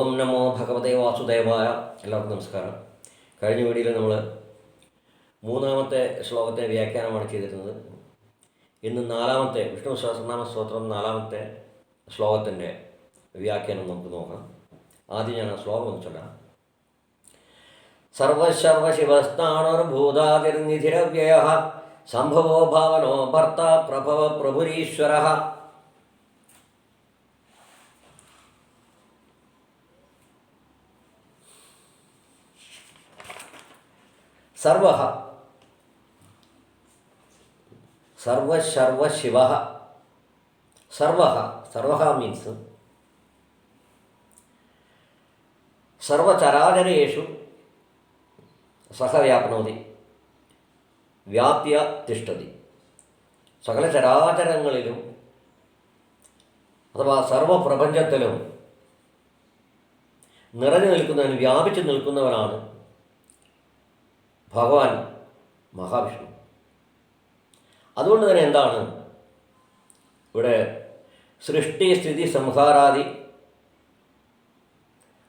ഓം നമോ ഭഗവതേ വാസുദേവായ എല്ലാവർക്കും നമസ്കാരം. കഴിഞ്ഞ വീഡിയോയിൽ നമ്മൾ മൂന്നാമത്തെ ശ്ലോകത്തെ വ്യാഖ്യാനമാണ് ചെയ്തിരുന്നത്. ഇന്ന് നാലാമത്തെ വിഷ്ണു സഹസ്രനാമ സ്തോത്രം നാലാമത്തെ ശ്ലോകത്തിന്റെ വ്യാഖ്യാനം നമുക്ക് നോക്കാം. ആദ്യം ഞാൻ ആ ശ്ലോകം ഒന്ന് ചൊല്ലാം. സർവശർവശിവസ്ഥാണുർഭൂതാതിർനിധിരവ്യയ സംഭവോ ഭാവനോ ഭർത്ത പ്രഭവ പ്രഭുരീശ്വര സർവ സർവശർവശിവ സർവ സർവ മീൻസ് സർവചരാചരേഷു സഹ വ്യാപ്നോതി വ്യാപ്യ തിഷ്ടതി സകല ചരാചരങ്ങളിലും അഥവാ സർവപ്രപഞ്ചത്തിലും നിറഞ്ഞു നിൽക്കുന്നവൻ വ്യാപിച്ചു നിൽക്കുന്നവനാണ് ഭഗവാൻ മഹാവിഷ്ണു. അതുകൊണ്ട് തന്നെ എന്താണ്? ഇവിടെ സൃഷ്ടി സ്ഥിതി സംഹാരാദി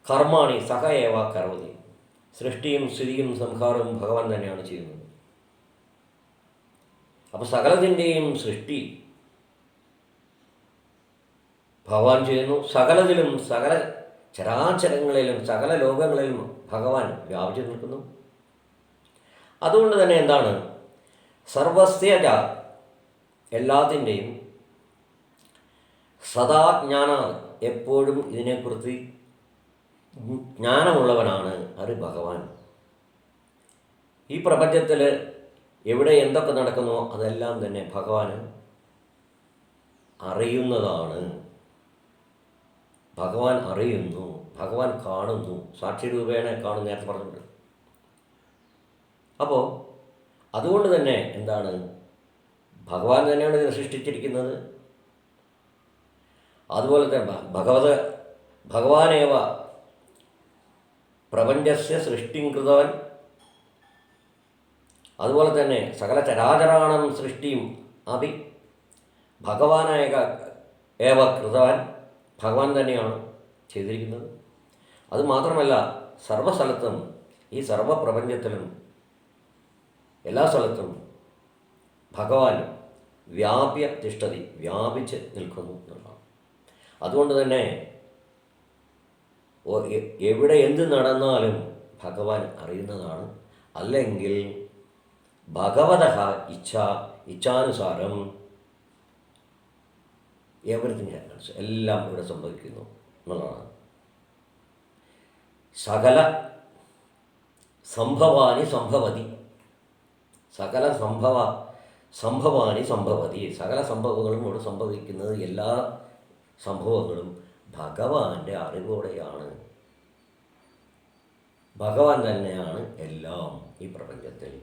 കർമാണി സഹയേവ ഏവ കരോതി. സൃഷ്ടിയും സ്ഥിതിയും സംഹാരവും ഭഗവാൻ തന്നെയാണ് ചെയ്യുന്നത്. അപ്പോൾ സകലത്തിന്റെയും സൃഷ്ടി ഭഗവാൻ ചെയ്യുന്നു. സകലത്തിലും സകല ചരാചരങ്ങളിലും സകല ലോകങ്ങളിലും ഭഗവാൻ വ്യാപിച്ചു നിൽക്കുന്നു. അതുകൊണ്ട് തന്നെ എന്താണ്? സർവസ്യജ എല്ലാത്തിന്റെയും സദാ ജ്ഞാന എപ്പോഴും ഇതിനെക്കുറിച്ച് ജ്ഞാനമുള്ളവനാണ് അത് ഭഗവാൻ ഈ പ്രപഞ്ചത്തിൽ എവിടെ എന്തൊക്കെ നടക്കുന്നോ അതെല്ലാം തന്നെ ഭഗവാന് അറിയുന്നതാണ്. ഭഗവാൻ അറിയുന്നു ഭഗവാൻ കാണുന്നു. സാക്ഷി രൂപേണ കാണും നേരത്തെ പറഞ്ഞിട്ടുണ്ട്. അപ്പോൾ അതുകൊണ്ട് തന്നെ എന്താണ്? ഭഗവാൻ തന്നെയാണ് ഇതിനെ സൃഷ്ടിച്ചിരിക്കുന്നത്. അതുപോലെ തന്നെ ഭഗവത് ഭഗവാനേവ പ്രപഞ്ചസ്യ സൃഷ്ടിം കൃതവൻ. അതുപോലെ തന്നെ സകല ചരാചരാണം സൃഷ്ടിയും അഭി ഭഗവാനായ ഏവ കൃതവൻ ഭഗവാൻ തന്നെയാണ് ചെയ്തിരിക്കുന്നത്. അതുമാത്രമല്ല സർവസ്ഥലത്തും ഈ സർവപ്രപഞ്ചത്തിലും എല്ലാ സ്ഥലത്തും ഭഗവാൻ വ്യാപ്യ തിഷ്ഠതി വ്യാപിച്ച് നിൽക്കുന്നു എന്നുള്ളതാണ്. അതുകൊണ്ട് തന്നെ എവിടെ എന്ത് നടന്നാലും ഭഗവാൻ അറിയുന്നതാണ്. അല്ലെങ്കിൽ ഭഗവത ഇച്ഛ ഇച്ഛാനുസാരം എവരിത്തിങ് ഹാപ്പൻസ് എല്ലാം ഇവിടെ സംഭവിക്കുന്നു എന്നുള്ളതാണ്. സകല സംഭവാനി സംഭവതി സകല സംഭവ സംഭവാനി സംഭവതി. സകല സംഭവങ്ങളും ഇവിടെ സംഭവിക്കുന്നത് എല്ലാ സംഭവങ്ങളും ഭഗവാന്റെ അറിവോടെയാണ്. ഭഗവാൻ തന്നെയാണ് എല്ലാം ഈ പ്രപഞ്ചത്തിൽ.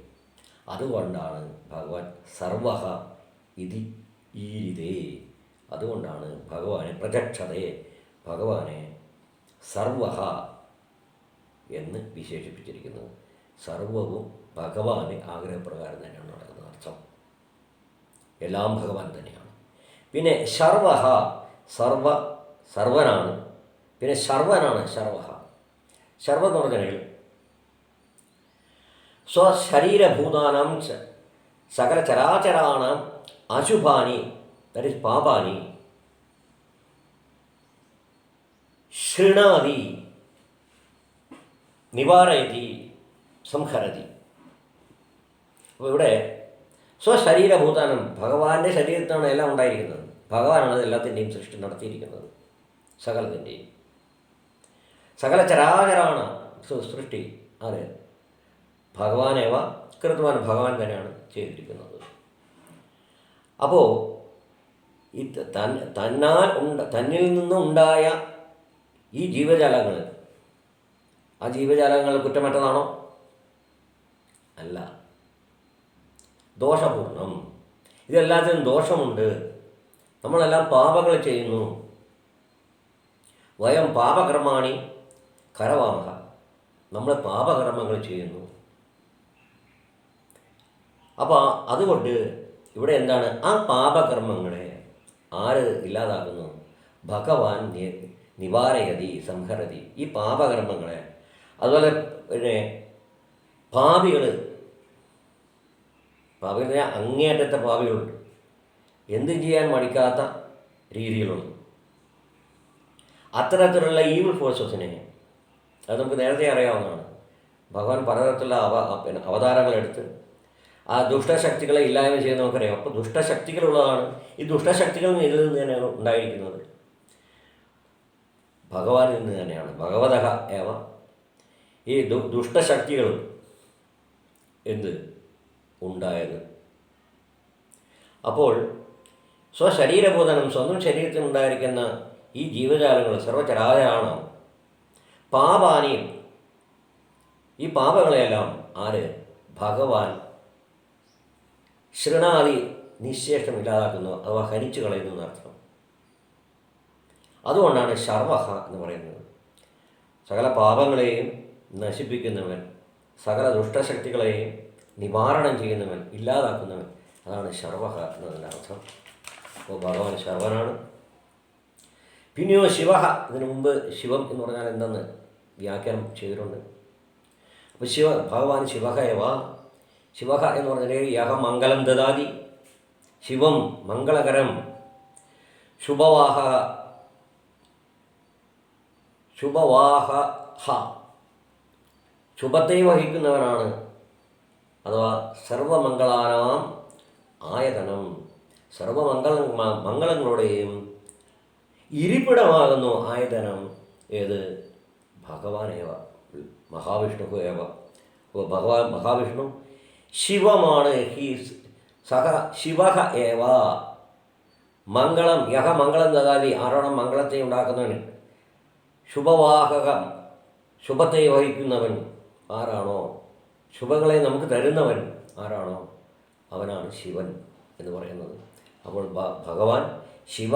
അതുകൊണ്ടാണ് ഭഗവാൻ സർവഹ ഇതി ഈരിതേ അതുകൊണ്ടാണ് ഭഗവാനെ പ്രജക്ഷതയെ ഭഗവാനെ സർവഹ എന്ന് വിശേഷിപ്പിച്ചിരിക്കുന്നത്. സർവവും ഭഗവാന്റെ ആഗ്രഹപ്രകാരം തന്നെയാണ് നടക്കുന്നത് അർത്ഥം. എല്ലാം ഭഗവാൻ തന്നെയാണ്. പിന്നെ ശർവഹ സർവ സർവനാണ്. പിന്നെ ശർവനാണ് ശർവഹ. ശർവ എന്ന് പറഞ്ഞാൽ സ്വശരീരഭൂതാനാം സകല ചരാചരാണ് അശുഭാനി ദറ്റ് ഇസ് പാപാനി ശൃണാതി നിവാരയതി സംഹരതി. അപ്പോൾ ഇവിടെ സ്വശരീരഭൂതാനം ഭഗവാന്റെ ശരീരത്താണ് എല്ലാം ഉണ്ടായിരിക്കുന്നത്. ഭഗവാനാണ് എല്ലാത്തിന്റെയും സൃഷ്ടി നടത്തിയിരിക്കുന്നത് സകലത്തിന്റെയും സകല ചരാചരമാണ് സൃഷ്ടി അത് ഭഗവാനേവ കൃത്വാൻ ഭഗവാൻ തന്നെയാണ് ചെയ്തിരിക്കുന്നത്. അപ്പോൾ ഈ തൻ തന്നാൽ ഉണ്ട തന്നിൽ നിന്നുണ്ടായ ഈ ജീവജാലങ്ങൾ ആ ജീവജാലങ്ങൾ കുറ്റമറ്റതാണോ? അല്ല. ദോഷപൂർണം ഇതെല്ലാത്തിനും ദോഷമുണ്ട്. നമ്മളെല്ലാം പാപങ്ങൾ ചെയ്യുന്നു. വയം പാപകർമാണി കരവാമ നമ്മൾ പാപകർമ്മങ്ങൾ ചെയ്യുന്നു. അപ്പോൾ അതുകൊണ്ട് ഇവിടെ എന്താണ്? ആ പാപകർമ്മങ്ങളെ ആര് ഇല്ലാതാക്കുന്നു? ഭഗവാൻ നിവാരയതി സംഹരതി ഈ പാപകർമ്മങ്ങളെ. അതുപോലെ പിന്നെ പാപികൾ പാപികൾ അങ്ങേയറ്റത്തെ പാപികളുണ്ട് എന്തും ചെയ്യാൻ മടിക്കാത്ത രീതിയിലുള്ളത് അത്തരത്തിലുള്ള ഈവിൾ ഫോഴ്സസിനെ അത് നമുക്ക് നേരത്തെ അറിയാവുന്നതാണ്. ഭഗവാൻ പലതരത്തിലുള്ള അവ പിന്നെ അവതാരങ്ങളെടുത്ത് ആ ദുഷ്ടശക്തികളെ ഇല്ലായ്മ ചെയ്യുന്ന നമുക്കറിയാം. അപ്പോൾ ദുഷ്ടശക്തികളുള്ളതാണ് ഈ ദുഷ്ടശക്തികൾ ഇതിൽ നിന്ന് തന്നെയാണ് ഉണ്ടായിരിക്കുന്നത്. ഭഗവാനിൽ നിന്ന് തന്നെയാണ്. ഭഗവതഹ ഏവ? ഈ ദുഷ്ടശക്തികൾ എന്ത്? ഉണ്ടായത്. അപ്പോൾ സ്വശരീരബോധനം സ്വന്തം ശരീരത്തിൽ ഉണ്ടായിരിക്കുന്ന ഈ ജീവജാലങ്ങൾ സർവചരാചരാണ്. പാപാനിയും ഈ പാപങ്ങളെയെല്ലാം ആര്? ഭഗവാൻ ശൃണാദി നിശേഷം ഇല്ലാതാക്കുന്നു അഥവാ ഹനിച്ചു കളയുന്നു എന്നർത്ഥം. അതുകൊണ്ടാണ് ശർവഹ എന്ന് പറയുന്നത്. സകല പാപങ്ങളെയും നശിപ്പിക്കുന്നവൻ സകല ദുഷ്ടശക്തികളെയും നിവാരണം ചെയ്യുന്നവൻ ഇല്ലാതാക്കുന്നവൻ. അതാണ് ശർവഹ എന്നതിന്റെ അർത്ഥം. അപ്പോൾ ഭഗവാൻ ശർവനാണ്. പിന്നെയോ ശിവ ഇതിനു മുമ്പ് ശിവം എന്ന് പറഞ്ഞാൽ എന്തെന്ന് വ്യാഖ്യാനം ചെയ്തിട്ടുണ്ട്. അപ്പോൾ ശിവ ഭഗവാൻ ശിവഹയവ ശിവഹ എന്ന് പറഞ്ഞാൽ യഹ മംഗളം ദദാതി. ശിവം മംഗളകരം. ശുഭവാഹ. ശുഭവാഹ ഹ. ശുഭത്തെ വഹിക്കുന്നവനാണ് അഥവാ സർവമംഗളാനാം ആയതനം. സർവമംഗള മംഗളങ്ങളുടെയും ഇരിപ്പിടമാകുന്നു ആയതനം. ഏത്? ഭഗവാനേവ. മഹാവിഷ്ണു ഏവ. അപ്പോൾ ഭഗവാൻ മഹാവിഷ്ണു ശിവമാണ്. ഹി സഹ ശിവ ഏവ. മംഗളം യഹ മംഗളം ദദാതി ആരോണം മംഗളത്തെ ഉണ്ടാക്കുന്നവൻ ശുഭവാഹകം ശുഭത്തെ വഹിക്കുന്നവൻ ആരാണോ? ശുഭങ്ങളെ നമുക്ക് തരുന്നവൻ ആരാണോ? അവനാണ് ശിവൻ എന്ന് പറയുന്നത്. അപ്പോൾ ഭഗവാൻ ശിവ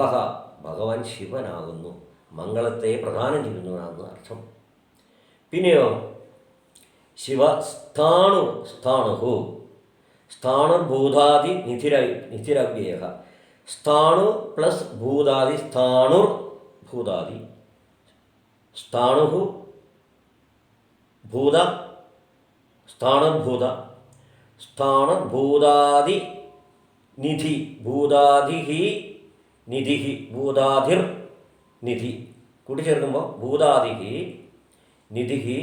ഭഗവാൻ ശിവനാകുന്നു. മംഗളത്തെ പ്രധാനം ചെയ്യുന്നവനാണെന്ന് അർത്ഥം. പിന്നെയോ ശിവ സ്ഥാണു സ്ഥാണുഹു. സ്ഥാണുർഭൂതാദി നിധിര നിധിരവ്യേഹ സ്ഥാണു പ്ലസ് ഭൂതാദി സ്ഥാണുർ ഭൂതാദി. സ്ഥാണുഹു ഭൂത സ്ഥാണുർഭൂത സ്ഥാണഭൂതാദി നിധി ഭൂതാധിഹി നിധിഹി ഭൂതാധിർ നിധി. കൂട്ടിച്ചേർക്കുമ്പോൾ ഭൂതാദിഹി നിധിഹി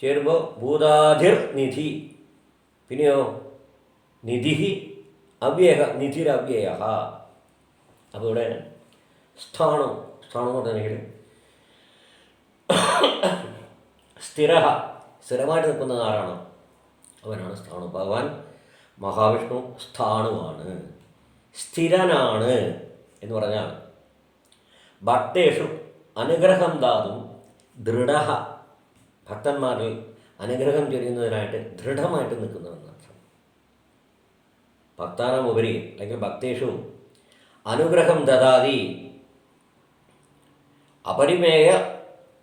ചേരുമ്പോൾ ഭൂതാധിർ നിധി. പിന്നെയോ നിധിഹി അവ്യയ നിധിരവ്യയ അപ്പോൾ ഇവിടെ സ്ഥാണം സ്ഥാനം എന്ന് പറഞ്ഞിട്ടുണ്ടെങ്കിൽ സ്ഥിര സ്ഥിരമായിട്ട് നിൽക്കുന്ന ആരാണ് അവനാണ് സ്ഥാണു. ഭഗവാൻ മഹാവിഷ്ണു സ്ഥാണുവാണ്. സ്ഥിരനാണ് എന്ന് പറഞ്ഞാൽ ഭക്തേഷു അനുഗ്രഹം ദാതും ദൃഢ ഭക്തന്മാരിൽ അനുഗ്രഹം ചൊരിയുന്നതിനായിട്ട് ദൃഢമായിട്ട് നിൽക്കുന്നതെന്നർത്ഥം ഭക്താനാം ഉപരി അല്ലെങ്കിൽ ഭക്തേഷു അനുഗ്രഹം ദദാതി അപരിമേയ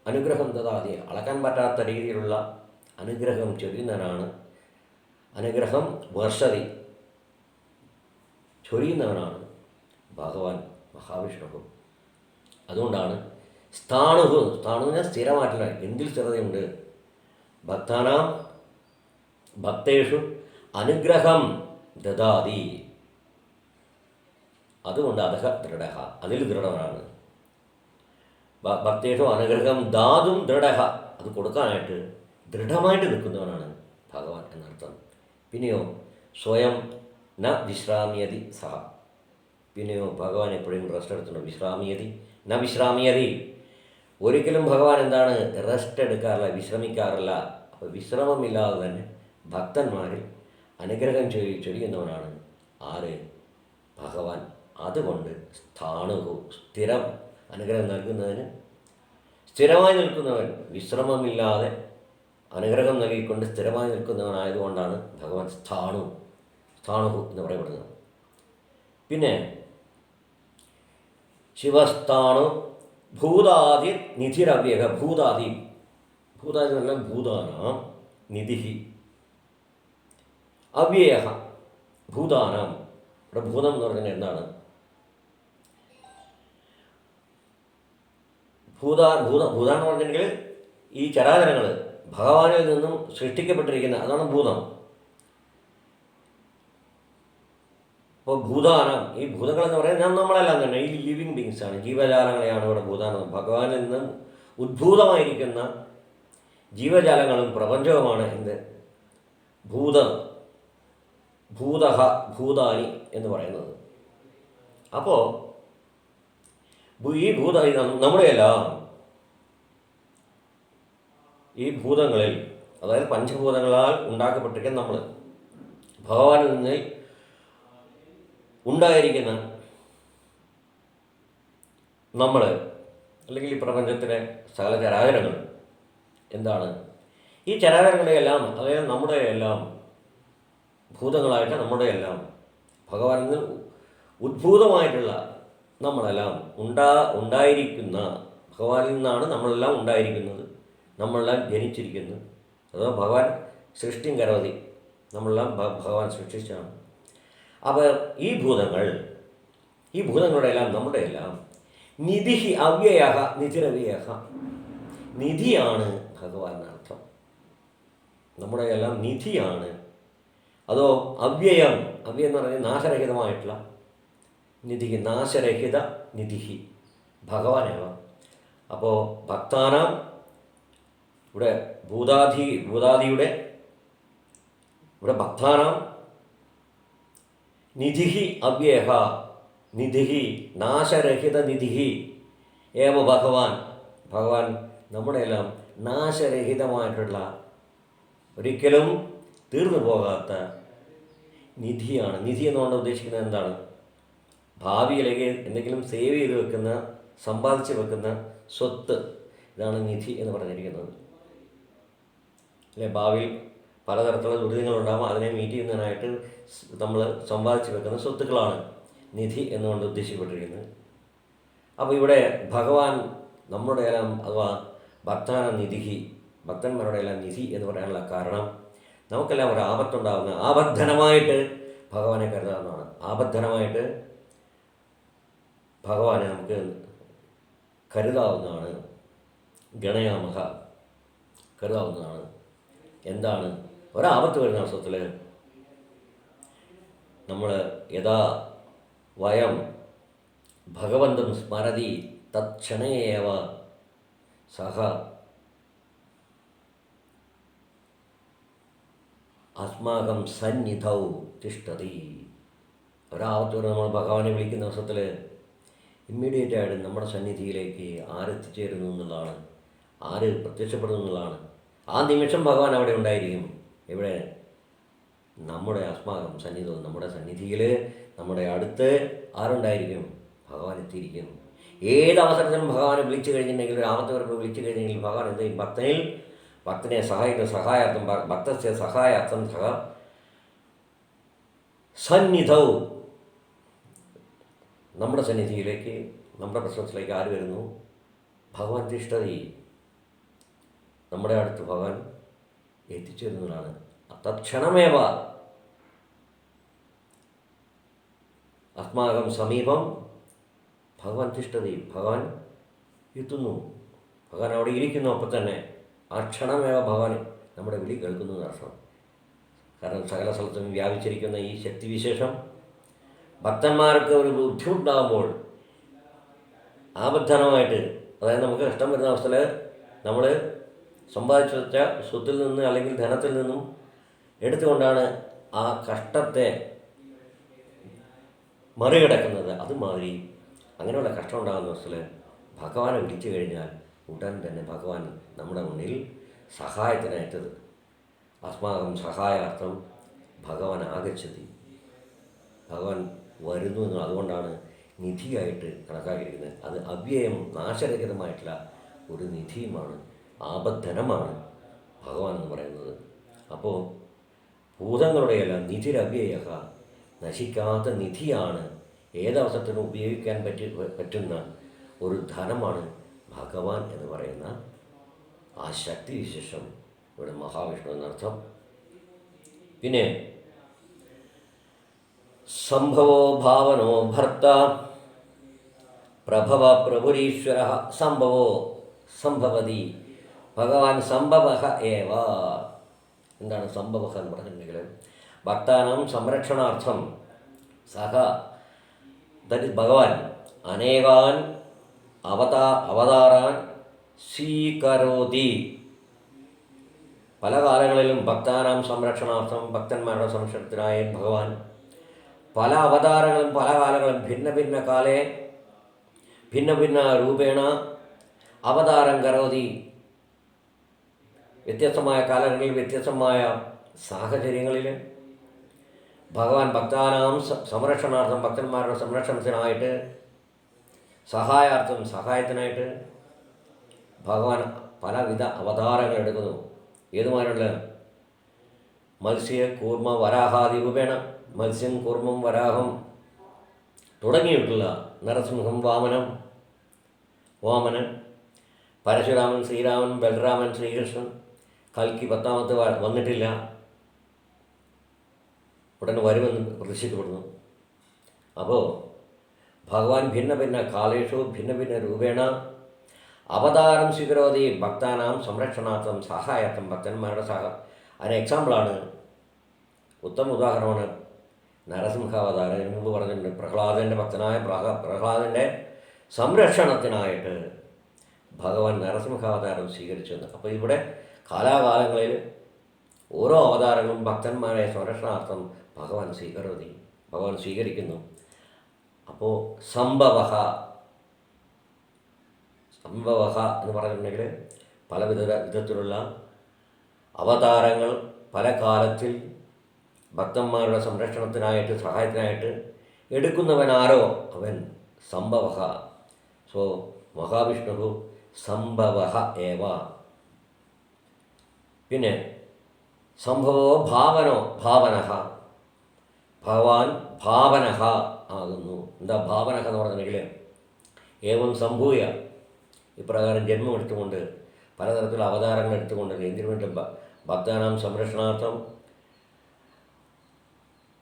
അനുഗ്രഹം ദദാതി. അളക്കാൻ പറ്റാത്ത രീതിയിലുള്ള അനുഗ്രഹം ചൊരിയുന്നവനാണ്. അനുഗ്രഹം വർഷതി ചൊരിയുന്നവനാണ് ഭഗവാൻ മഹാവിഷ്ണു അതുകൊണ്ടാണ് സ്ഥാണു പറഞ്ഞാൽ സ്ഥിരമായിട്ടുള്ള എന്തിൽ സ്ഥിരതയുണ്ട്? ഭക്താനാം ഭക്തേഷു അനുഗ്രഹം ദദാതി. അതുകൊണ്ട് അധഹ ദൃഢ അതിൽ ഭ- ഭക്തേഷു അനുഗ്രഹം ദാതും ദൃഢ അത് കൊടുക്കാനായിട്ട് ദൃഢമായിട്ട് നിൽക്കുന്നവനാണ് ഭഗവാൻ എന്നർത്ഥം. പിന്നെയോ സ്വയം ന വിശ്രാമിയതി സഹ. പിന്നെയോ ഭഗവാൻ എപ്പോഴും റെസ്റ്റ് എടുത്തുണ്ട്? വിശ്രാമിയതി ന വിശ്രാമിയതി. ഒരിക്കലും ഭഗവാൻ എന്താണ് റെസ്റ്റ് എടുക്കാറില്ല വിശ്രമിക്കാറില്ല. അപ്പോൾ വിശ്രമമില്ലാതെ തന്നെ ഭക്തന്മാരിൽ അനുഗ്രഹം ചൊരി ചൊരിയുന്നവനാണ് ആര്? ഭഗവാൻ. അതുകൊണ്ട് സ്ഥാണുഹു സ്ഥിരം അനുഗ്രഹം നൽകുന്നതിന് സ്ഥിരമായി നിൽക്കുന്നവൻ വിശ്രമമില്ലാതെ അനുഗ്രഹം നൽകിക്കൊണ്ട് സ്ഥിരമായി നിൽക്കുന്നവനായതുകൊണ്ടാണ് ഭഗവാൻ സ്ഥാണു സ്ഥാണുഹു എന്ന് പറയപ്പെടുന്നത്. പിന്നെ ശിവസ്ഥാണു ഭൂതാദി നിധിരവ്യക ഭൂതാദി ഭൂതാദി എന്ന് പറഞ്ഞാൽ ഭൂതാനാം നിധി അവ്യയ ഭൂതാനാം. ഇവിടെ ഭൂതം എന്ന് പറഞ്ഞാൽ എന്താണ്? ഭൂത ഭൂത ഭൂത എന്ന് പറഞ്ഞിട്ടുണ്ടെങ്കിൽ ഈ ചരാചരങ്ങൾ ഭഗവാനിൽ നിന്നും സൃഷ്ടിക്കപ്പെട്ടിരിക്കുന്ന അതാണ് ഭൂതം. അപ്പോൾ ഭൂതാനം ഈ ഭൂതങ്ങളെന്ന് പറയുന്നത് നമ്മളെല്ലാം തന്നെ ഈ ലിവിങ് ബീങ്സ് ആണ് ജീവജാലങ്ങളെയാണ് ഇവിടെ ഭൂതാനം. ഭഗവാനിൽ നിന്നും ഉദ്ഭൂതമായിരിക്കുന്ന ജീവജാലങ്ങളും പ്രപഞ്ചവുമാണ് എന്ത്? ഭൂത. ഭൂതഹ ഭൂതാനി എന്ന് പറയുന്നത്. അപ്പോൾ ഈ ഭൂത നമ്മുടെ എല്ലാം ഈ ഭൂതങ്ങളിൽ അതായത് പഞ്ചഭൂതങ്ങളാൽ ഉണ്ടാക്കപ്പെട്ടിരിക്കുന്ന നമ്മൾ ഭഗവാനിൽ നിന്ന് ഉണ്ടായിരിക്കുന്ന നമ്മൾ അല്ലെങ്കിൽ ഈ പ്രപഞ്ചത്തിലെ സകല ചരാചരങ്ങൾ എന്താണ്? ഈ ചരാചരങ്ങളെയെല്ലാം അതായത് നമ്മുടെ എല്ലാം ഭൂതങ്ങളായിട്ട് നമ്മുടെ എല്ലാം ഭഗവാനിൽ നിന്ന് ഉദ്ഭൂതമായിട്ടുള്ള നമ്മളെല്ലാം ഉണ്ടാ ഉണ്ടായിരിക്കുന്ന ഭഗവാനിൽ നിന്നാണ് നമ്മളെല്ലാം ഉണ്ടായിരിക്കുന്നത്. നമ്മളെല്ലാം ജനിച്ചിരിക്കുന്നു. അഥവാ ഭഗവാൻ സൃഷ്ടിയും കരവതി നമ്മളെല്ലാം ഭഗവാൻ സൃഷ്ടിച്ചാണ് അപ്പോൾ ഈ ഭൂതങ്ങൾ ഈ ഭൂതങ്ങളുടെ എല്ലാം നമ്മുടെ എല്ലാം നിധി അവ്യയ നിധിരവ്യയ നിധിയാണ് ഭഗവാൻ എന്നർത്ഥം നമ്മുടെ എല്ലാം നിധിയാണ്. അതോ അവ്യയം അവ്യയം എന്ന് പറഞ്ഞാൽ നാശരഹിതമായിട്ടുള്ള നിധി നാശരഹിത നിധി ഭഗവാനേവ. അപ്പോൾ ഭക്താനാം ഇവിടെ ഭൂതാധി ഭൂതാദിയുടെ ഇവിടെ ഭക്താനാം നിധിഹി അവ്യേഹ നിധിഹി നാശരഹിത നിധിഹി ഏവ ഭഗവാൻ ഭഗവാൻ നമ്മുടെ എല്ലാം നാശരഹിതമായിട്ടുള്ള ഒരിക്കലും തീർന്നു പോകാത്ത നിധിയാണ്. നിധി എന്നുകൊണ്ട് ഉദ്ദേശിക്കുന്നത് എന്താണ്? ഭാവിയിലേക്ക് എന്തെങ്കിലും സേവ് ചെയ്ത് വെക്കുന്ന സമ്പാദിച്ച് വെക്കുന്ന സ്വത്ത്. ഇതാണ് നിധി എന്ന് പറഞ്ഞിരിക്കുന്നത്. അല്ലെ ഭാവിയിൽ പലതരത്തിലുള്ള ദുരിതങ്ങളുണ്ടാകും അതിനെ മീറ്റ് ചെയ്യുന്നതിനായിട്ട് നമ്മൾ സമ്പാദിച്ചു വെക്കുന്ന സ്വത്തുക്കളാണ് നിധി എന്നുകൊണ്ട് ഉദ്ദേശിക്കപ്പെട്ടിരിക്കുന്നത്. അപ്പോൾ ഇവിടെ ഭഗവാൻ നമ്മുടെ എല്ലാം അഥവാ ഭക്താന നിധി ഭക്തന്മാരുടെ എല്ലാം നിധി എന്ന് പറയാനുള്ള കാരണം നമുക്കെല്ലാം ഒരു ആപത്തുണ്ടാകുന്ന ആബദ്ധനമായിട്ട് ഭഗവാനെ കരുതാവുന്നതാണ്. ആബദ്ധനമായിട്ട് ഭഗവാനെ നമുക്ക് കരുതാവുന്നതാണ് ഗണയാമഹ കരുതാവുന്നതാണ് എന്താണ്? ഒരാപത്ത് വരുന്ന അവസരത്തിൽ നമ്മൾ യഥാ വയം ഭഗവന്തം സ്മരതി തത്ക്ഷണേവ സഹ അസ്മാകം സന്നിധൗ തിഷ്ടതി ഒരാപത്തോടെ നമ്മൾ ഭഗവാനെ വിളിക്കുന്ന അവസരത്തിൽ ഇമ്മീഡിയറ്റായിട്ട് നമ്മുടെ സന്നിധിയിലേക്ക് ആരെത്തിച്ചേരുന്നു എന്നുള്ളതാണ്. ആര് പ്രത്യക്ഷപ്പെടുന്നു എന്നുള്ളതാണ്. ആ നിമിഷം ഭഗവാൻ അവിടെ ഉണ്ടായിരിക്കും. ഇവിടെ നമ്മുടെ അസ്മാകം സന്നിധവും നമ്മുടെ സന്നിധിയിൽ നമ്മുടെ അടുത്ത് ആരുണ്ടായിരിക്കും? ഭഗവാൻ എത്തിയിരിക്കും. ഏത് അവസരത്തിലും ഭഗവാനെ വിളിച്ചു കഴിഞ്ഞിട്ടുണ്ടെങ്കിൽ ഒരു ആപത്ത് വിളിച്ചു കഴിഞ്ഞെങ്കിൽ ഭഗവാൻ എന്ത് ചെയ്യും? ഭക്തനിൽ ഭക്തനെ സഹായിക്കുന്ന സഹായാർത്ഥം ഭക്തസ്യ സഹായാർത്ഥം സഹ സന്നിധവും നമ്മുടെ സന്നിധിയിലേക്ക് നമ്മുടെ പ്രശ്നത്തിലേക്ക് ആര് വരുന്നു? ഭഗവാൻ തിഷ്ടതി നമ്മുടെ അടുത്ത് ഭഗവാൻ എത്തിച്ചേരുന്നതാണ് തത്ക്ഷണമേവ അസ്മാകം സമീപം ഭഗവാൻ തിഷ്ടതി ഭഗവാൻ എത്തുന്നു. ഭഗവാൻ അവിടെ ഇരിക്കുന്നു അപ്പം തന്നെ ആ ക്ഷണമേവ ഭഗവാൻ നമ്മുടെ വിളി കേൾക്കുന്നു അർത്ഥം. കാരണം സകല സ്ഥലത്തും വ്യാപിച്ചിരിക്കുന്ന ഈ ശക്തിവിശേഷം ഭക്തന്മാർക്ക് ഒരു ബുദ്ധിമുട്ടുണ്ടാകുമ്പോൾ ആബദ്ധനമായിട്ട് അതായത് നമുക്ക് കഷ്ടം വരുന്ന അവസ്ഥയിൽ നമ്മൾ സമ്പാദിച്ചു സ്വത്തിൽ നിന്ന് അല്ലെങ്കിൽ ധനത്തിൽ നിന്നും എടുത്തുകൊണ്ടാണ് ആ കഷ്ടത്തെ മറികടക്കുന്നത്. അതുമാതിരി അങ്ങനെയുള്ള കഷ്ടം ഉണ്ടാകുന്ന അവസ്ഥയിൽ ഭഗവാനെ വിളിച്ചു കഴിഞ്ഞാൽ ഉടൻ തന്നെ ഭഗവാൻ നമ്മുടെ മുന്നിൽ സഹായത്തിനായിട്ടത് അസ്മാകം സഹായാർത്ഥം ഭഗവാൻ ആകച്ചതി ഭഗവാൻ വരുന്നു എന്ന് അതുകൊണ്ടാണ് നിധിയായിട്ട് കണക്കാക്കിയിരിക്കുന്നത്. അത് അവ്യയം നാശരഹിതമായിട്ടുള്ള ഒരു നിധിയുമാണ് ആപദ്ധനമാണ് ഭഗവാൻ എന്ന് പറയുന്നത്. അപ്പോൾ ഭൂതങ്ങളുടെയെല്ലാം നിധിരവ്യയ നശിക്കാത്ത നിധിയാണ് ഏതവസരത്തിനും ഉപയോഗിക്കാൻ പറ്റി പറ്റുന്ന ഒരു ധനമാണ് ഭഗവാൻ എന്ന് പറയുന്ന ആ ശക്തി വിശേഷം ഇവിടെ മഹാവിഷ്ണു എന്നർത്ഥം. പിന്നെ സംഭവോ ഭാവനോ ഭർത്ത പ്രഭവ പ്രഭുരീശ്വര സംഭവോ സംഭവതി ഭഗവാൻ സംഭവ ഏവ എന്താണ് സംഭവ എന്ന് പറഞ്ഞിട്ടുണ്ടെങ്കിൽ ഭക്താനാം സംരക്ഷണാർത്ഥം സഹ ദറ്റ് ഇസ് ഭഗവാൻ അനേകാൻ അവതാ അവതാരാൻ സ്വീകരോതി. പല കാലങ്ങളിലും ഭക്താനാം സംരക്ഷണാർത്ഥം ഭക്തന്മാരുടെ സംരക്ഷണത്തിനായി ഭഗവാൻ പല അവതാരങ്ങളും പല കാലങ്ങളും ഭിന്ന ഭിന്ന കാലേ ഭിന്ന ഭിന്ന രൂപേണ അവതാരം കരോതി. വ്യത്യസ്തമായ കാലങ്ങളിൽ വ്യത്യസ്തമായ സാഹചര്യങ്ങളിൽ ഭഗവാൻ ഭക്താനാം സംരക്ഷണാർത്ഥം ഭക്തന്മാരുടെ സംരക്ഷണത്തിനായിട്ട് സഹായാർത്ഥം സഹായത്തിനായിട്ട് ഭഗവാൻ പലവിധ അവതാരങ്ങൾ എടുക്കുന്നു. ഏതുമാരുള്ള മത്സ്യ കൂർമ്മ വരാഹാദി രൂപേണ മത്സ്യം കൂർമ്മം വരാഹം തുടങ്ങിയിട്ടുള്ള നരസിംഹം വാമനം വാമനൻ പരശുരാമൻ ശ്രീരാമൻ ബലരാമൻ ശ്രീകൃഷ്ണൻ കൽക്കി പത്താമത്തെ വന്നിട്ടില്ല. ഉടനെ വരുമെന്ന് പ്രതീക്ഷിക്കപ്പെടുന്നു. അപ്പോൾ ഭഗവാൻ ഭിന്ന ഭിന്ന കാലേഷു ഭിന്ന ഭിന്ന രൂപേണ അവതാരം സ്വീകരോതി ഭക്താനാം സംരക്ഷണാർത്ഥം സഹായാർത്ഥം ഭക്തന്മാരുടെ സഹ അതിന് എക്സാമ്പിളാണ് ഉത്തമ ഉദാഹരണമാണ് നരസിംഹാവതാരം ഇതിനു മുമ്പ് പറഞ്ഞിട്ടുണ്ട്. പ്രഹ്ലാദന്റെ ഭക്തനായ പ്രഹ പ്രഹ്ലാദന്റെ സംരക്ഷണത്തിനായിട്ട് ഭഗവാൻ നരസിംഹാവതാരം സ്വീകരിച്ചു അപ്പോൾ ഇവിടെ കാലാകാലങ്ങളിൽ ഓരോ അവതാരങ്ങളും ഭക്തന്മാരെ സംരക്ഷണാർത്ഥം ഭഗവാൻ സ്വീകരതി ഭഗവാൻ സ്വീകരിക്കുന്നു. അപ്പോൾ സംഭവ സംഭവ എന്ന് പറഞ്ഞിട്ടുണ്ടെങ്കിൽ പലവിധ വിധത്തിലുള്ള അവതാരങ്ങൾ പല കാലത്തിൽ ഭക്തന്മാരുടെ സംരക്ഷണത്തിനായിട്ട് സഹായത്തിനായിട്ട് എടുക്കുന്നവനാരോ അവൻ സംഭവ സോ മഹാവിഷ്ണു സംഭവ ഏവ. പിന്നെ സംഭവോ ഭാവനോ ഭാവന ഭഗവാൻ ഭാവന ആകുന്നു. എന്താ ഭാവന എന്ന് പറഞ്ഞിട്ടുണ്ടെങ്കിൽ ഏവം സംഭൂയ. ഇപ്രകാരം ജന്മം എടുത്തുകൊണ്ട് പലതരത്തിലുള്ള അവതാരങ്ങൾ എടുത്തുകൊണ്ട് എന്തിനുവേണ്ടി ഭക്താനാം സംരക്ഷണാർത്ഥം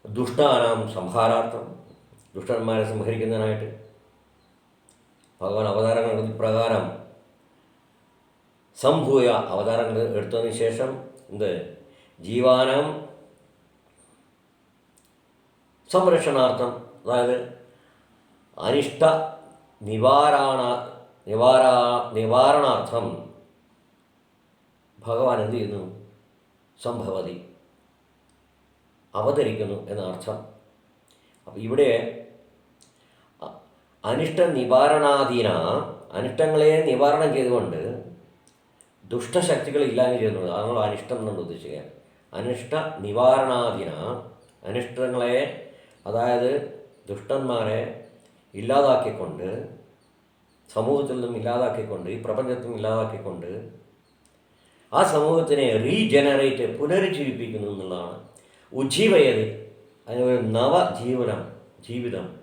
ദുഷ്ടാനാം സംഹാരാർത്ഥം ദുഷ്ടന്മാരെ സംഹരിക്കുന്നതിനായിട്ട് ഭഗവാൻ അവതാരങ്ങൾ ഇപ്രകാരം സംഭൂയ അവതാരങ്ങൾ എടുത്തതിന് ശേഷം എന്ത്? ജീവാനം സംരക്ഷണാർത്ഥം അതായത് അനിഷ്ട നിവാരണ നിവാര നിവാരണാർത്ഥം ഭഗവാൻ എന്ത് ചെയ്യുന്നു? സംഭവതി അവതരിക്കുന്നു എന്നർത്ഥം. അപ്പം ഇവിടെ അനിഷ്ട നിവാരണാധീന അനിഷ്ടങ്ങളെ നിവാരണം ചെയ്തുകൊണ്ട് ദുഷ്ടശക്തികൾ ഇല്ലായ്മ ചെയ്യുന്നത് അതാണ് അനിഷ്ടം എന്നാണ് ഉദ്ദേശിക്കുക അനിഷ്ട നിവാരണാധീന അനിഷ്ടങ്ങളെ അതായത് ദുഷ്ടന്മാരെ ഇല്ലാതാക്കിക്കൊണ്ട് സമൂഹത്തിൽ നിന്നും ഇല്ലാതാക്കിക്കൊണ്ട് ഈ പ്രപഞ്ചത്തിൽ നിന്നും ഇല്ലാതാക്കിക്കൊണ്ട് ആ സമൂഹത്തിനെ റീജനറേറ്റ് പുനരുജ്ജീവിപ്പിക്കുന്നു എന്നുള്ളതാണ് ഉജ്ജീവയത്. അതിനൊരു നവജീവനം ജീവിതം.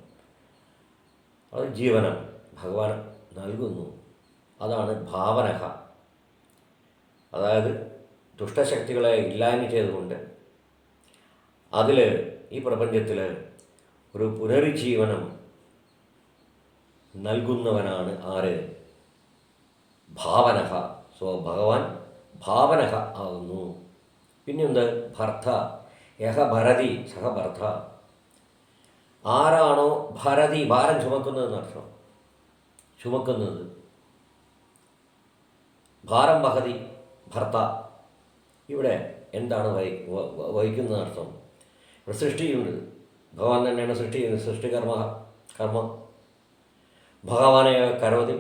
അത് ജീവനം ഭഗവാൻ നൽകുന്നു. അതാണ് ഭാവനഹ. അതായത് ദുഷ്ടശക്തികളെ ഇല്ലായ്മ ചെയ്തുകൊണ്ട് അതിൽ ഈ പ്രപഞ്ചത്തിൽ ഒരു പുനരുജ്ജീവനം നൽകുന്നവനാണ് ആര്? ഭാവനഹ. സോ ഭഗവാൻ ഭാവനഹ ആകുന്നു. പിന്നെന്ത്? ഭർത്ത. യഹ ഭരതി സഹ ഭർത്ത. ആരാണോ ഭരതി ഭാരം ചുമക്കുന്നതെന്നർത്ഥം ചുമക്കുന്നത്. ഭാരം വഹതി. ഭർത്ത ഇവിടെ എന്താണ് വഹി വഹിക്കുന്ന അർത്ഥം ഇവിടെ സൃഷ്ടിയുണ്ട്. ഭഗവാൻ തന്നെയാണ് സൃഷ്ടി സൃഷ്ടികർമ്മ കർമ്മം. ഭഗവാനെ കരവതി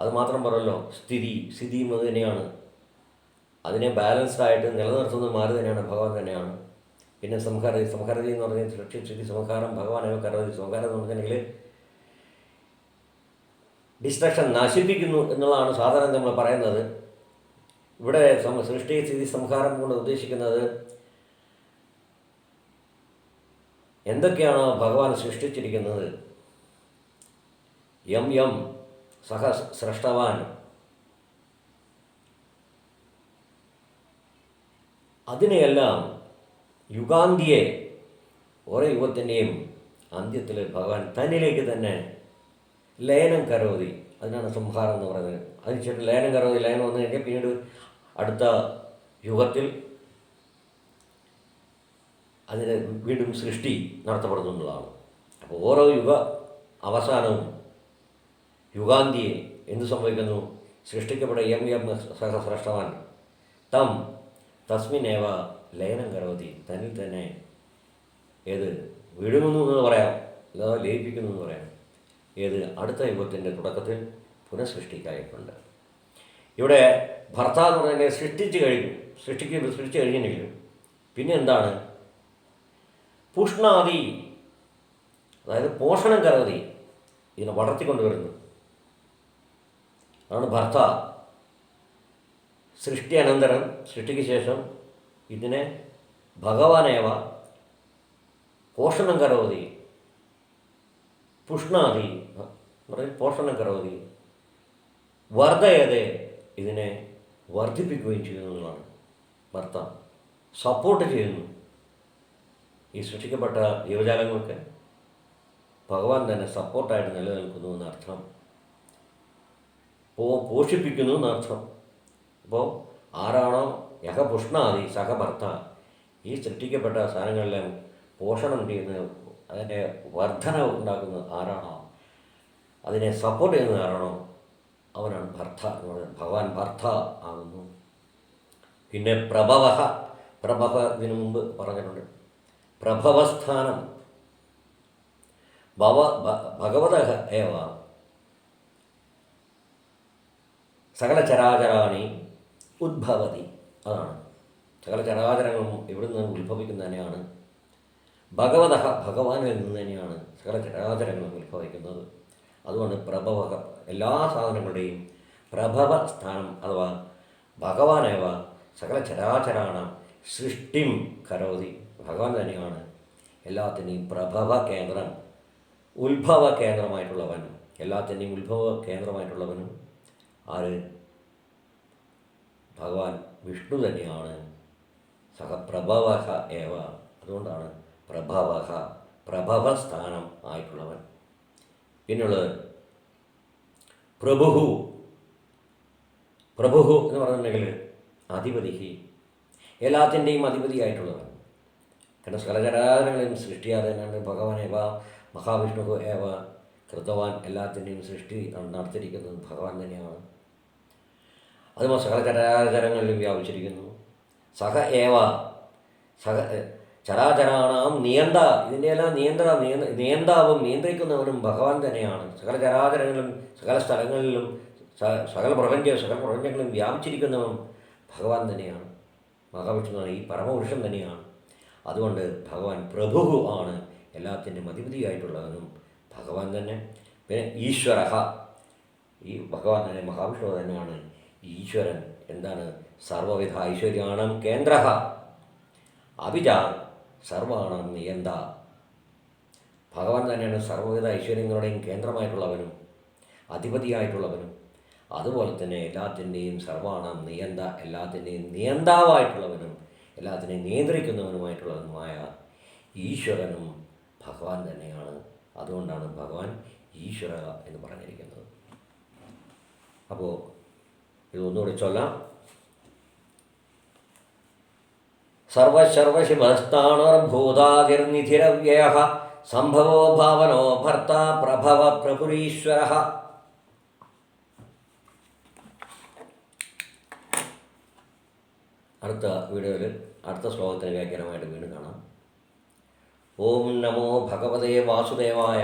അത് മാത്രം പറയല്ലോ സ്ഥിതി സ്ഥിതിയും അത് തന്നെയാണ്. അതിനെ ബാലൻസ്ഡ് ആയിട്ട് നിലനിർത്തുന്നത് മാറി തന്നെയാണ് ഭഗവാൻ തന്നെയാണ്. പിന്നെ സംഹാര സംഹാരതി എന്ന് പറഞ്ഞാൽ സൃഷ്ടി സ്ഥിതി സംഹാരം ഭഗവാനെ കരവതി സംഹാരം എന്ന് പറഞ്ഞിട്ടുണ്ടെങ്കിൽ ഡിസ്ട്രക്ഷൻ നശിപ്പിക്കുന്നു എന്നുള്ളതാണ് സാധാരണ നമ്മൾ പറയുന്നത്. ഇവിടെ സൃഷ്ടി സ്ഥിതി സംഹാരം കൊണ്ട് ഉദ്ദേശിക്കുന്നത് എന്തൊക്കെയാണോ ഭഗവാൻ സൃഷ്ടിച്ചിരിക്കുന്നത്? യം യം സഹ സൃഷ്ടവാൻ അതിനെയെല്ലാം യുഗാന്തിയെ ഓരോ യുഗത്തിന്റെയും അന്ത്യത്തിൽ ഭഗവാൻ തന്നിലേക്ക് തന്നെ ലയനം കരോതി. അതിനാണ് സംഹാരം എന്ന് പറയുന്നത്. അതിനുശേഷം ലയനം കരോതി ലയനം വന്നു കഴിഞ്ഞാൽ പിന്നീട് അടുത്ത യുഗത്തിൽ അതിന് വീണ്ടും സൃഷ്ടി നടത്തപ്പെടുന്നു എന്നുള്ളതാണ്. അപ്പോൾ ഓരോ യുഗ അവസാനവും യുഗാന്തിയെ എന്ത് സംഭവിക്കുന്നു? സൃഷ്ടിക്കപ്പെട്ട എം എം സഹസ്രഷ്ടവാൻ തം തസ്മിനേവ ലയനം കരവതി തന്നിൽ തന്നെ ഏത് വിഴുങ്ങുന്നു എന്ന് പറയാം. അഥവാ ലയിപ്പിക്കുന്നു എന്ന് പറയാം. ഏത് അടുത്ത യുഗത്തിന്റെ തുടക്കത്തിൽ പുനഃസൃഷ്ടിക്കായിട്ടുണ്ട്. ഇവിടെ ഭർത്താവ് എന്ന് സൃഷ്ടിച്ചു കഴിഞ്ഞു. സൃഷ്ടിക്ക് സൃഷ്ടിച്ച് കഴിഞ്ഞെങ്കിലും പിന്നെ എന്താണ് പുഷ്ണാദി അതായത് പോഷണം കരതി ഇതിനെ വളർത്തിക്കൊണ്ടുവരുന്നു അതാണ് ഭർത്ത സൃഷ്ടി അനന്തരം സൃഷ്ടിക്ക് ശേഷം ഇതിനെ ഭഗവാനേവ പോഷണം കരവതി പുഷ്ണാദി പറയും പോഷണം കരവതി വർദ്ധയതെ ഇതിനെ വർദ്ധിപ്പിക്കുകയും ചെയ്യുന്നു എന്നുള്ളതാണ് ഭർത്ത സപ്പോർട്ട് ചെയ്യുന്നു. ഈ സൃഷ്ടിക്കപ്പെട്ട ജീവജാലങ്ങൾക്ക് ഭഗവാൻ തന്നെ സപ്പോർട്ടായിട്ട് നിലനിൽക്കുന്നു എന്നർത്ഥം. പോ പോഷിപ്പിക്കുന്നു എന്നർത്ഥം. അപ്പോൾ ആരാണോ യഹപുഷ്ണാദി സഹഭർത്ത ഈ സൃഷ്ടിക്കപ്പെട്ട സാധനങ്ങളിലെ പോഷണം ചെയ്യുന്ന അതിന്റെ വർധന ഉണ്ടാക്കുന്നത് ആരാണോ? അതിനെ സപ്പോർട്ട് ചെയ്യുന്നത് ആരാണോ? അവനാണ് ഭർത്ത എന്ന് പറയുന്നത് ഭഗവാൻ ഭർത്ത ആകുന്നു. പിന്നെ പ്രഭവ പ്രഭവ ഇതിനു മുമ്പ് പറഞ്ഞിട്ടുണ്ട്. പ്രഭവസ്ഥാനം. ഭവ ഭഗവത ഏവ? സകല ചരാചരാണി ഉദ്ഭവതി. അതാണ്. സകല ചരാചരങ്ങളും ഇവിടെ നിന്ന് ഉത്ഭവിക്കുന്ന തന്നെയാണ്. ഭഗവത ഭഗവാനിൽ നിന്ന് തന്നെയാണ് സകല ചരാചരങ്ങളും ഉത്ഭവിക്കുന്നത്. അതുകൊണ്ട് പ്രഭവ എല്ലാ സാധനങ്ങളുടെയും പ്രഭവ സ്ഥാനം അഥവാ ഭഗവാനേവ സകല ചരാചരാണ സൃഷ്ടിം കരോതി. ഭഗവാൻ തന്നെയാണ് എല്ലാത്തിന്റെയും പ്രഭവ കേന്ദ്രം ഉത്ഭവ കേന്ദ്രമായിട്ടുള്ളവൻ. എല്ലാത്തിന്റെയും ഉത്ഭവ കേന്ദ്രമായിട്ടുള്ളവനും ആര്? ഭഗവാൻ വിഷ്ണു തന്നെയാണ്. സഹപ്രഭവഹ ഏവ. അതുകൊണ്ടാണ് പ്രഭവ പ്രഭവസ്ഥാനം ആയിട്ടുള്ളവൻ. പിന്നുള്ളത് പ്രഭുഹു. പ്രഭുഹു എന്ന് പറഞ്ഞിട്ടുണ്ടെങ്കിൽ അധിപതി എല്ലാത്തിന്റെയും അധിപതിയായിട്ടുള്ളതാണ് കാരണം സകലചരാചരങ്ങളെയും സൃഷ്ടിയാതെ തന്നെയാണ് ഭഗവാൻ ഏവ മഹാവിഷ്ണു ഏവ കൃതവാൻ എല്ലാത്തിന്റെയും സൃഷ്ടി നടത്തിയിരിക്കുന്നത് ഭഗവാൻ തന്നെയാണ്. അതുപോലെ സകല ചരാചരങ്ങളിലും വ്യാപിച്ചിരിക്കുന്നു. സഹ ഏവ സഹ ചരാചരാണാം നിയന്ത. ഇതിന്റെയെല്ലാം നിയന്ത്ര നിയന്ത നിയന്താവും നിയന്ത്രിക്കുന്നവരും ഭഗവാൻ തന്നെയാണ്. സകല ചരാചരങ്ങളിലും സകല സ്ഥലങ്ങളിലും സകല പ്രപഞ്ച സകല പ്രപഞ്ചങ്ങളും വ്യാപിച്ചിരിക്കുന്നവൻ ഭഗവാൻ തന്നെയാണ്. മഹാവിഷ്ണു ഈ പരമപുരുഷൻ തന്നെയാണ്. അതുകൊണ്ട് ഭഗവാൻ പ്രഭു ആണ് എല്ലാത്തിന്റെയും അധിപതിയായിട്ടുള്ളവനും ഭഗവാൻ തന്നെ. പിന്നെ ഈശ്വര ഈ ഭഗവാൻ തന്നെ മഹാവിഷ്ണു തന്നെയാണ് ഈശ്വരൻ. എന്താണ്? സർവവിധ ഐശ്വര്യാണം കേന്ദ്ര അഭിജ സർവാണം നിയന്ത. ഭഗവാൻ തന്നെയാണ് സർവവിധ ഐശ്വര്യങ്ങളുടെയും കേന്ദ്രമായിട്ടുള്ളവനും അധിപതിയായിട്ടുള്ളവനും. അതുപോലെ തന്നെ എല്ലാത്തിന്റെയും സർവാണം നിയന്ത എല്ലാത്തിന്റെയും നിയന്താവായിട്ടുള്ളവനും എല്ലാത്തിനെയും നിയന്ത്രിക്കുന്നവനുമായിട്ടുള്ളവനുമായ ഈശ്വരനും ഭഗവാൻ തന്നെയാണ്. അതുകൊണ്ടാണ് ഭഗവാൻ ഈശ്വര എന്ന് പറഞ്ഞിരിക്കുന്നത്. അപ്പോൾ ഇതൊന്നുകൂടി ചൊല്ലാം. സർവശർവശിവസ്ഥാണർഭൂതാതിർനിധിരവ്യയ സംഭവോ ഭാവനോ ഭർത്ത പ്രഭവ പ്രഭുരീശ്വര. അടുത്ത വീഡിയോയിൽ അടുത്ത ശ്ലോകത്തിന് വ്യാഖ്യാനമായിട്ട് വീണ്ടും കാണാം. ഓം നമോ ഭഗവതേ വാസുദേവായ